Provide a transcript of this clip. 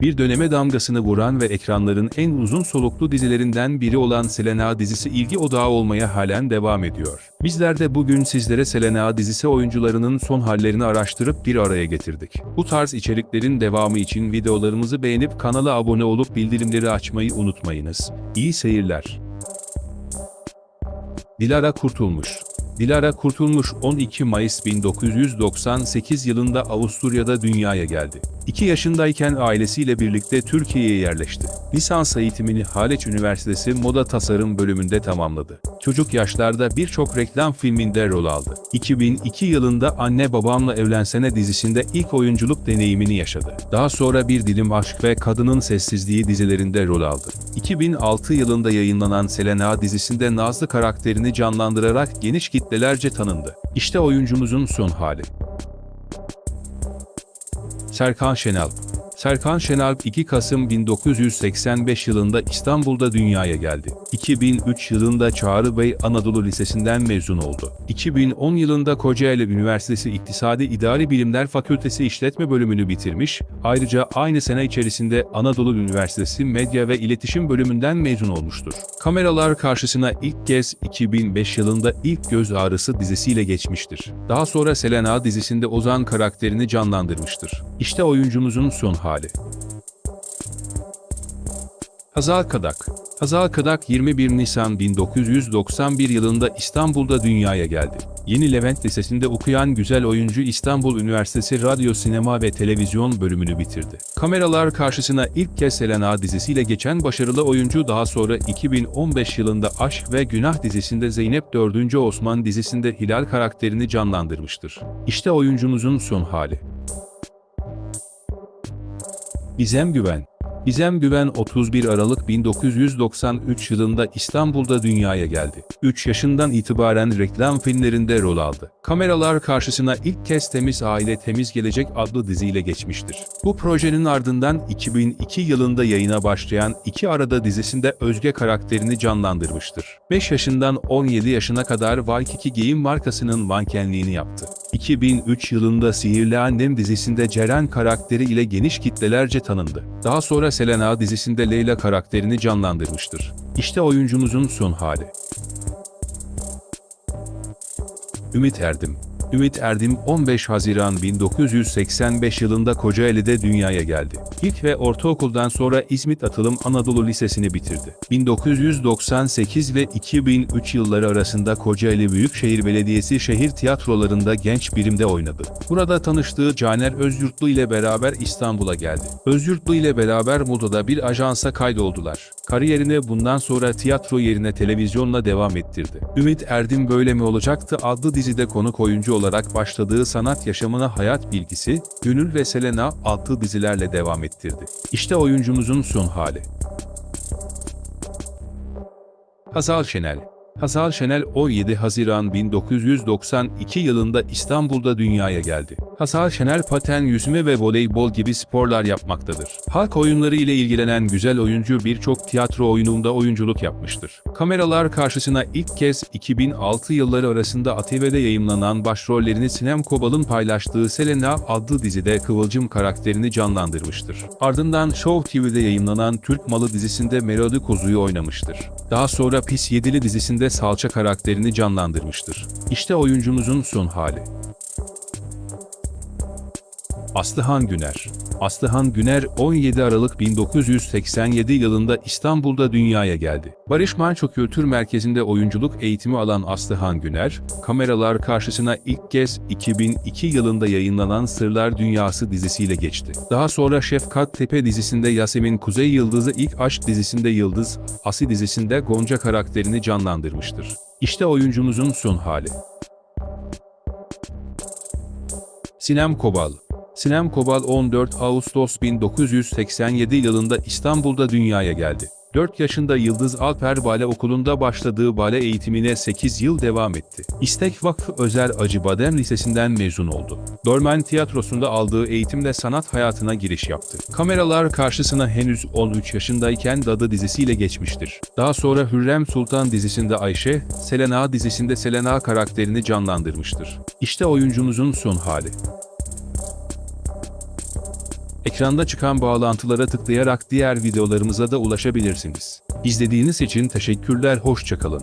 Bir döneme damgasını vuran ve ekranların en uzun soluklu dizilerinden biri olan Selena dizisi ilgi odağı olmaya halen devam ediyor. Bizler de bugün sizlere Selena dizisi oyuncularının son hallerini araştırıp bir araya getirdik. Bu tarz içeriklerin devamı için videolarımızı beğenip kanala abone olup bildirimleri açmayı unutmayınız. İyi seyirler. Dilara Kurtulmuş Dilara Kurtulmuş 12 Mayıs 1998 yılında Avusturya'da dünyaya geldi. 2 yaşındayken ailesiyle birlikte Türkiye'ye yerleşti. Lisans eğitimini Haleç Üniversitesi Moda Tasarım bölümünde tamamladı. Çocuk yaşlarda birçok reklam filminde rol aldı. 2002 yılında Anne Babamla Evlensene dizisinde ilk oyunculuk deneyimini yaşadı. Daha sonra Bir Dilim Aşk ve Kadının Sessizliği dizilerinde rol aldı. 2006 yılında yayınlanan Selena dizisinde Nazlı karakterini canlandırarak geniş kitlelerce tanındı. İşte oyuncumuzun son hali. Serkan Şenalp Serkan Şenalp 2 Kasım 1985 yılında İstanbul'da dünyaya geldi. 2003 yılında Çağrı Bey Anadolu Lisesi'nden mezun oldu. 2010 yılında Kocaeli Üniversitesi İktisadi İdari Bilimler Fakültesi İşletme bölümünü bitirmiş, ayrıca aynı sene içerisinde Anadolu Üniversitesi Medya ve İletişim bölümünden mezun olmuştur. Kameralar karşısına ilk kez 2005 yılında İlk Göz Ağrısı dizisiyle geçmiştir. Daha sonra Selena dizisinde Ozan karakterini canlandırmıştır. İşte oyuncumuzun son hali. Hazal Kadak Hazal Kadak 21 Nisan 1991 yılında İstanbul'da dünyaya geldi. Yeni Levent Lisesi'nde okuyan güzel oyuncu İstanbul Üniversitesi Radyo Sinema ve Televizyon bölümünü bitirdi. Kameralar karşısına ilk kez Selena dizisiyle geçen başarılı oyuncu daha sonra 2015 yılında Aşk ve Günah dizisinde Zeynep 4. Osman dizisinde Hilal karakterini canlandırmıştır. İşte oyuncumuzun son hali. İzem Güven İzem Güven 31 Aralık 1993 yılında İstanbul'da dünyaya geldi. 3 yaşından itibaren reklam filmlerinde rol aldı. Kameralar karşısına ilk kez Temiz Aile Temiz Gelecek adlı diziyle geçmiştir. Bu projenin ardından 2002 yılında yayına başlayan İki Arada dizisinde Özge karakterini canlandırmıştır. 5 yaşından 17 yaşına kadar Waikiki giyim markasının mankenliğini yaptı. 2003 yılında Sihirli Annem dizisinde Ceren karakteri ile geniş kitlelerce tanındı. Daha sonra Selena dizisinde Leyla karakterini canlandırmıştır. İşte oyuncumuzun son hali. Ümit Erdim Ümit Erdim 15 Haziran 1985 yılında Kocaeli'de dünyaya geldi. İlk ve ortaokuldan sonra İzmit Atılım Anadolu Lisesi'ni bitirdi. 1998 ve 2003 yılları arasında Kocaeli Büyükşehir Belediyesi şehir tiyatrolarında genç birimde oynadı. Burada tanıştığı Caner Özyurtlu ile beraber İstanbul'a geldi. Özyurtlu ile beraber Moda'da bir ajansa kaydoldular. Kariyerini bundan sonra tiyatro yerine televizyonla devam ettirdi. Ümit Erdim Böyle Mi Olacaktı adlı dizide konuk oyuncu olarak başladığı sanat yaşamına hayat bilgisi, Gönül ve Selena adlı dizilerle devam ettirdi. İşte oyuncumuzun son hali. Hazal Şenel Hazal Şenel 17 Haziran 1992 yılında İstanbul'da dünyaya geldi. Hazal Şenel paten yüzme ve voleybol gibi sporlar yapmaktadır. Halk oyunları ile ilgilenen güzel oyuncu birçok tiyatro oyununda oyunculuk yapmıştır. Kameralar karşısına ilk kez 2006 yılları arasında ATV'de yayımlanan başrollerini Sinem Kobal'ın paylaştığı Selena adlı dizide Kıvılcım karakterini canlandırmıştır. Ardından Show TV'de yayımlanan Türk Malı dizisinde Melodi Kozu'yu oynamıştır. Daha sonra Pis Yedili dizisinde Salça karakterini canlandırmıştır. İşte oyuncumuzun son hali. Aslıhan Güner Aslıhan Güner 17 Aralık 1987 yılında İstanbul'da dünyaya geldi. Barış Manço Kültür Merkezi'nde oyunculuk eğitimi alan Aslıhan Güner, kameralar karşısına ilk kez 2002 yılında yayınlanan Sırlar Dünyası dizisiyle geçti. Daha sonra Şefkat Tepe dizisinde Yasemin Kuzey Yıldız'ı ilk Aşk dizisinde Yıldız, Asi dizisinde Gonca karakterini canlandırmıştır. İşte oyuncumuzun son hali. Sinem Kobal Sinem Kobal 14 Ağustos 1987 yılında İstanbul'da dünyaya geldi. 4 yaşında Yıldız Alper Bale Okulu'nda başladığı bale eğitimine 8 yıl devam etti. İstek Vakfı Özel Acıbadem Lisesi'nden mezun oldu. Dormen Tiyatrosu'nda aldığı eğitimle sanat hayatına giriş yaptı. Kameralar karşısına henüz 13 yaşındayken Dadı dizisiyle geçmiştir. Daha sonra Hürrem Sultan dizisinde Ayşe, Selena dizisinde Selena karakterini canlandırmıştır. İşte oyuncumuzun son hali. Ekranda çıkan bağlantılara tıklayarak diğer videolarımıza da ulaşabilirsiniz. İzlediğiniz için teşekkürler, hoşçakalın.